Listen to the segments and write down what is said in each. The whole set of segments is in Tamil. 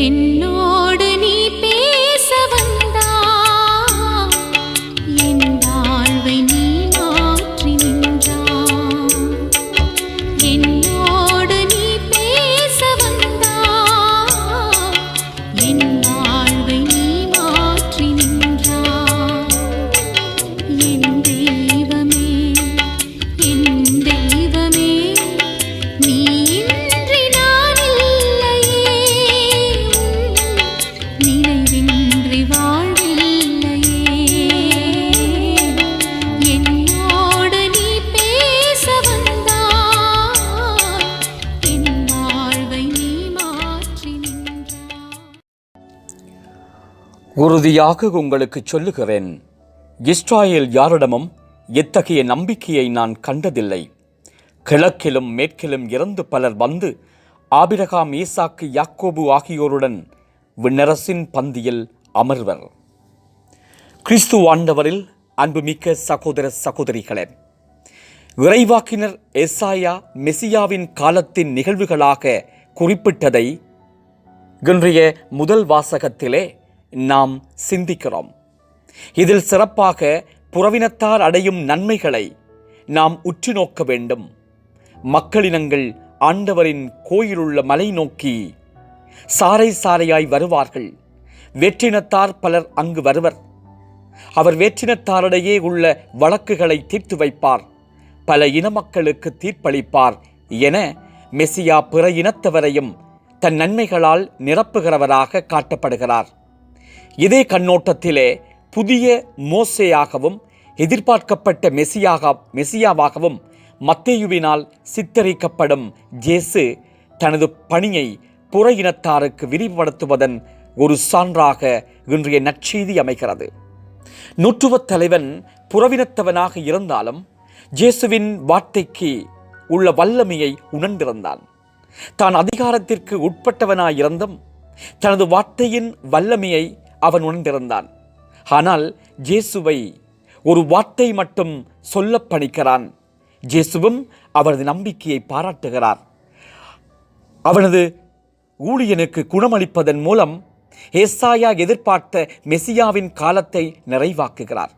in உறுதியாக உங்களுக்கு சொல்லுகிறேன். இஸ்ராயேல் யாரிடமும் எத்தகைய நம்பிக்கையை நான் கண்டதில்லை. கிழக்கிலும் மேற்கிலும் இருந்து பலர் வந்து ஆபிரகாம் ஈசாக்கு யாக்கோபு ஆகியோருடன் விண்ணரசின் பந்தியில் அமர்வர். கிறிஸ்து ஆண்டவரில் அன்புமிக்க சகோதர சகோதரிகளே விரைவாக்கினர் எஸ்ஸாயா மெசியாவின் காலத்தின் நிகழ்வுகளாக குறிப்பிட்டதை இன்றைய முதல் வாசகத்திலே நாம் சிந்திக்கிறோம். இதில் சிறப்பாக புறவினத்தார் அடையும் நன்மைகளை நாம் உற்று நோக்க வேண்டும். மக்களினங்கள் ஆண்டவரின் கோயிலுள்ள மலை நோக்கி சாறை சாறையாய் வருவார்கள். வேற்றினத்தார் பலர் அங்கு வருவர். அவர் வேற்றினத்தாரிடையே உள்ள வழக்குகளை தீர்த்து வைப்பார். பல இன மக்களுக்கு தீர்ப்பளிப்பார் என மெசியா பிற இனத்தவரையும் தன் நன்மைகளால் நிரப்புகிறவராக காட்டப்படுகிறார். இதே கண்ணோட்டத்திலே புதிய மோசேயாகவும் எதிர்பார்க்கப்பட்ட மெசியாக மெசியாவாகவும் மத்தேயுவினால் சித்தரிக்கப்படும் ஜேசு தனது பணியை புற இனத்தாருக்கு விரிவுபடுத்துவதன் ஒரு சான்றாக இன்றைய நற்செய்தி அமைகிறது. நூற்றுவத் தலைவன் புறவினத்தவனாக இருந்தாலும் ஜேசுவின் வார்த்தைக்கு உள்ள வல்லமையை உணர்ந்திருந்தான். தான் அதிகாரத்திற்கு உட்பட்டவனாயிருந்தும் தனது வார்த்தையின் வல்லமையை அவன் உணர்ந்திருந்தான். ஆனால் ஜேசுவை ஒரு வார்த்தை மட்டும் சொல்ல பணிக்கிறான். ஜேசுவும் அவரது நம்பிக்கையை பாராட்டுகிறார். அவனது ஊழியனுக்கு குணமளிப்பதன் மூலம் ஏசாயா எதிர்பார்த்த மெசியாவின் காலத்தை நிறைவாக்குகிறார்.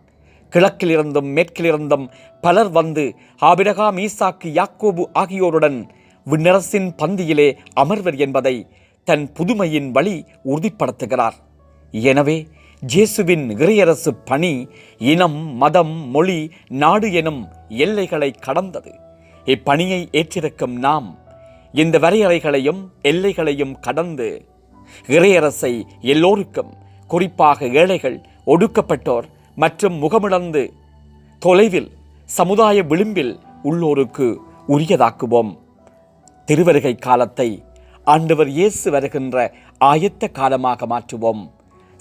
கிழக்கிலிருந்தும் மேற்கிலிருந்தும் பலர் வந்து ஆபிரகாம் ஈசாக்கு யாக்கோபு ஆகியோருடன் விண்ணரசின் பந்தியிலே அமர்வர் என்பதை தன் புதுமையின் வழி உறுதிப்படுத்துகிறார். எனவே ஜேசுவின் இறையரசு பணி இனம் மதம் மொழி நாடு எனும் எல்லைகளை கடந்தது. இப்பணியை ஏற்றிருக்கும் நாம் இந்த வரையறைகளையும் எல்லைகளையும் கடந்து இறையரசை எல்லோருக்கும் குறிப்பாக ஏழைகள் ஒடுக்கப்பட்டோர் மற்றும் முகமிழந்து தொலைவில் சமுதாய விளிம்பில் உள்ளோருக்கு உரியதாக்குவோம். திருவருகை காலத்தை ஆண்டவர் இயேசு வருகின்ற ஆயத்த காலமாக மாற்றுவோம்.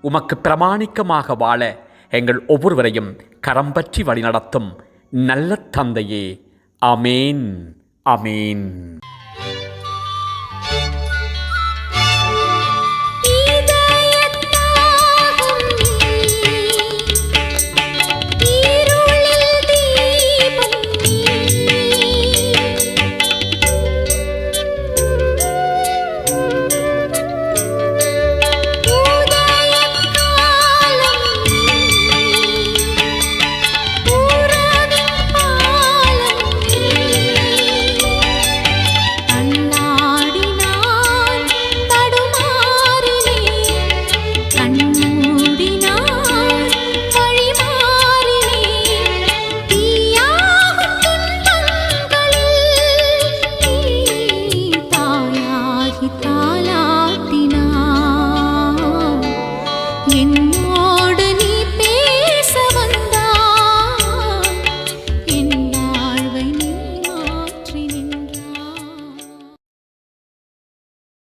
உமக்கு பிரமாணிக்கமாக வாழ எங்கள் ஒவ்வொருவரையும் கரம் பற்றி வழிநடத்தும் நல்ல தந்தையே. அமேன் அமேன்